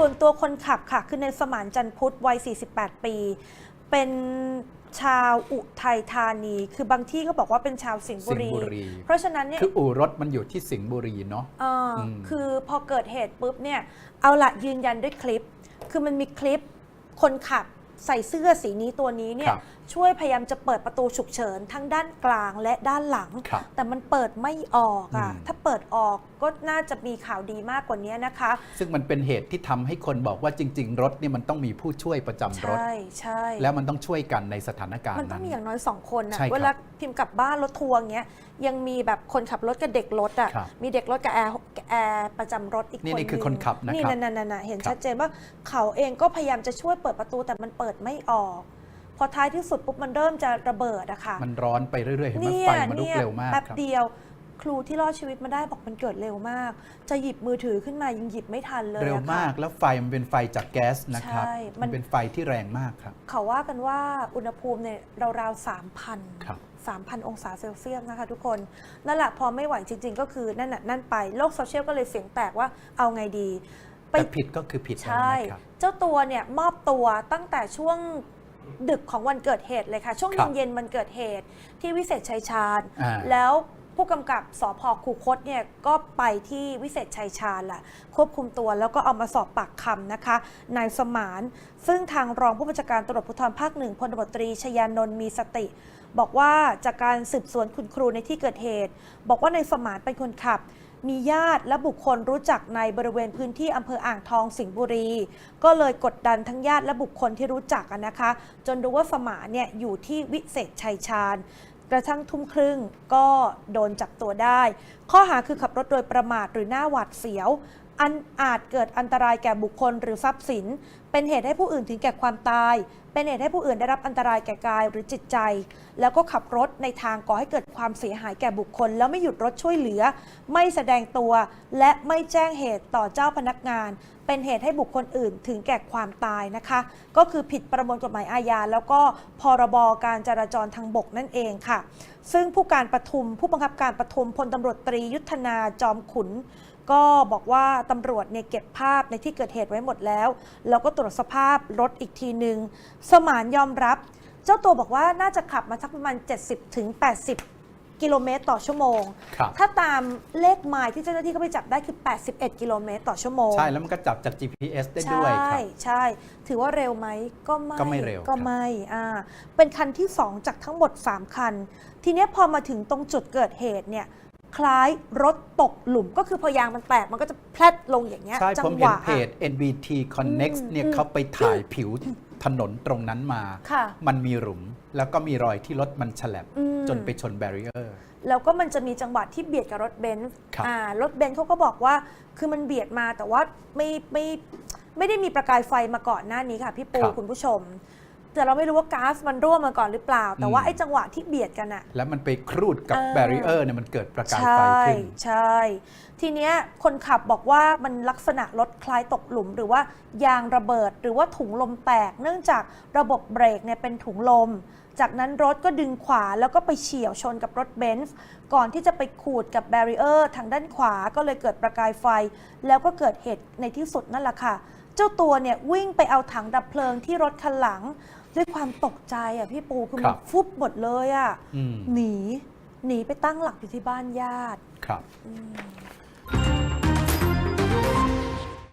ส่วนตัวคนขับค่ะ คือในสมานจันทร์พุทธวัย 48 ปี เป็นชาวอุทัยธานี คือบางที่ก็บอกว่าเป็นชาวสิงห์บุสิงรีห์บุรี เพราะฉะนั้นเนี่ย คืออู่รถมันอยู่ที่สิงห์บุรีเนาะ เอ่ออม คือพอเกิดเหตุปุ๊บเนี่ย เอาละยืนยันด้วยคลิป คือมันมีคลิปคนขับ ใส่เสื้อสีนี้ตัวนี้เนี่คยรับช่วยพยายามจะเปิดประตูฉุกเฉินทั้งด้านกลางและด้านหลัง ครับแต่มันเปิดไม่ออกอะอืม ถ้าเปิดออกก็น่าจะมีข่าวดีมากกว่านี้นะคะ ซึ่งมันเป็นเหตุที่ทำให้คนบอกว่าจริง ๆ รถเนี่ยมันต้องมีผู้ช่วยประจำรถ ใช่ใช่ แล้วมันต้องช่วยกันในสถานการมันณ์ต้อนั้งน มีอย่างน้อยสองคนนะใช่ครับเวลาพิมพ์กลับบ้านรถทัวร์เงี้ยยังมีแบบคนขับรถกับเด็กรถอะครับมีเด็กรถกับแอร์ แอร์ประจำรถอีกคนนี่นี่คือหงคนขับนะครับนี่นั่นนั่นๆๆเห็นครับ ชัดเจนว่าเขาเองก็พยายามจะช่วยเปิดประตูแต่มันเปิดไม่ออก พอท้ายที่สุดปุ๊บมันเริ่มจะระเบิดอะค่ะ มันร้อนไปเรื่อยๆเห็นไหมเนี่ยไฟมันลุกเนี่ยเร็วมากแป๊บครับ เดียว ครูที่รอดชีวิตมาได้บอกมันเกิดเร็วมาก จะหยิบมือถือขึ้นมายังหยิบไม่ทันเลยเร็วอะค่ะ มากแล้วไฟมันเป็นไฟจากแก๊สนะครับ ใช่มัมันนเป็นไฟที่แรงมากครับ เขาว่ากันว่าอุณหภูมิเนี่ยราวๆสามพันครับ3,000องศาเซลเซียสนะคะทุกคนนั่นแหละพอไม่ไหวจริง ๆ ก็คือนั่นน่ะนั่นไปโลกโซเชียลก็เลยเสียงแตกว่าเอาไงดี ไปแต่ผิดก็คือผิดแล้วใช่ นะครับ เจ้าตัวเนี่ยมอบตัวตั้งแต่ช่วงดึกของวันเกิดเหตุเลยค่ะ ช่วงครับเย็นๆวันเกิดเหตุที่วิเศษชัยชาญ อ่า แล้ว ผู้กำกับสพคูคตเนี่ยก็ไปที่วิเศษชัยชาญแหละควบคุมตัวแล้วก็เอามาสอบปากคำนะคะนายสมาน ซึ่งทางรองผู้บัญชาการตำรวจภูธรภาคหนึ่งพลตบตรีชยานนท์มีสติ บอกว่าจากการสืบสวนคุณครูในที่เกิดเหตุ บอกว่านายสมานเป็นคนขับ มีญาติและบุคคลรู้จักในบริเวณพื้นที่อำเภออ่างทองสิงห์บุรี ก็เลยกดดันทั้งญาติและบุคคลที่รู้จักนะคะ จนรู้ว่าสมานเนี่ยอยู่ที่วิเศษชัยชาญ กระทั่งทุ่มครึ่งก็โดนจับตัวได้ ข้อหาคือขับรถโดยประมาทหรือหน้าหวาดเสียว อันอาจเกิดอันตรายแก่บุคคลหรือทรัพย์สินเป็นเหตุให้ผู้อื่นถึงแก่ความตาย เป็นเหตุให้ผู้อื่นได้รับอันตรายแก่กายหรือจิตใจ แล้วก็ขับรถในทางก่อให้เกิดความเสียหายแก่บุคคล แล้วไม่หยุดรถช่วยเหลือ ไม่แสดงตัว และไม่แจ้งเหตุต่อเจ้าพนักงาน เป็นเหตุให้บุคคลอื่นถึงแก่ความตายนะคะ ก็คือผิดประมวลกฎหมายอาญาแล้วก็พรบการจราจรทางบกนั่นเองค่ะ ซึ่งผู้การปทุมผู้บังคับการปทุมพลตำรวจตรียุทธนาจอมขุน ก็บอกว่าตำรวจเนี่ยเก็บภาพในที่เกิดเหตุไว้หมดแล้ว แล้วก็ตรวจสภาพรถอีกทีหนึ่งสมานยอมรับ เจ้าตัวบอกว่าน่าจะขับมาสักประมาณ 70ถึง80 กิโลเมตรต่อชั่วโมงครับถ้าตามเลขไมล์ที่เจ้าหน้าที่เขาไปจับได้คือ 81 กิโลเมตรต่อชั่วโมง ใช่ แล้วมันก็จับจาก GPS ได้ใช่ด้วยครับใช่ ถือว่าเร็วไหมก็ไม่ก็ไม่เร็วก็ไม่อ่าเป็นคันที่ 2 จากทั้งหมด 3 คัน ทีเนี้ยพอมาถึงตรงจุดเกิดเหตุเนี่ย คล้ายรถตกหลุมก็คือพอยางมันแตกมันก็จะแพลดลงอย่างเงี้ยใช่ จัผมหเห็นวะ เพจ NBT Connect อืมเนี่ยอืมเขาไปถ่ายผิวถนนตรงนั้นมา ค่ะมันมีหลุม แล้วก็มีรอยที่รถมันฉลับอืม จนไปชนแบรีเออร์ แล้วก็มันจะมีจังหวะที่เบียดกับรถเบนซ์ครับ อ่ารถเบนซ์เขาก็บอกว่า คือมันเบียดมาแต่ว่าไม่ไม่ไม่ได้มีประกายไฟมาก่อนหน้านี้ค่ะ พี่ปูคุณผู้ชม แต่เราไม่รู้ว่าก๊าซมันรั่วมาก่อนหรือเปล่า แต่ว่าไอ้จังหวะที่เบียดกันอะแล้วมันไปครูดกับอ่าแบรีเออร์เนี่ยมันเกิดประกายใช่ไฟขึ้นใช่ ทีเนี้ยคนขับบอกว่ามันลักษณะรถคล้ายตกหลุม หรือว่ายางระเบิดหรือว่าถุงลมแตก เนื่องจากระบบเบรกเนี่ยเป็นถุงลม จากนั้นรถก็ดึงขวาแล้วก็ไปเฉี่ยวชนกับรถเบนซ์ก่อนที่จะไปขูดกับแบรีเออร์ทางด้านขวาก็เลยเกิดประกายไฟ แล้วก็เกิดเหตุในที่สุดนั่นแหละค่ะ เจ้าตัวเนี่ยวิ่งไปเอาถังดับเพลิงที่รถคันหลัง ด้วยความตกใจอะพี่ปูคือครัมันบฟุบหมดเลยอะอืม หนี หนีไปตั้งหลักอยู่ที่บ้านญาติ ครับ อืม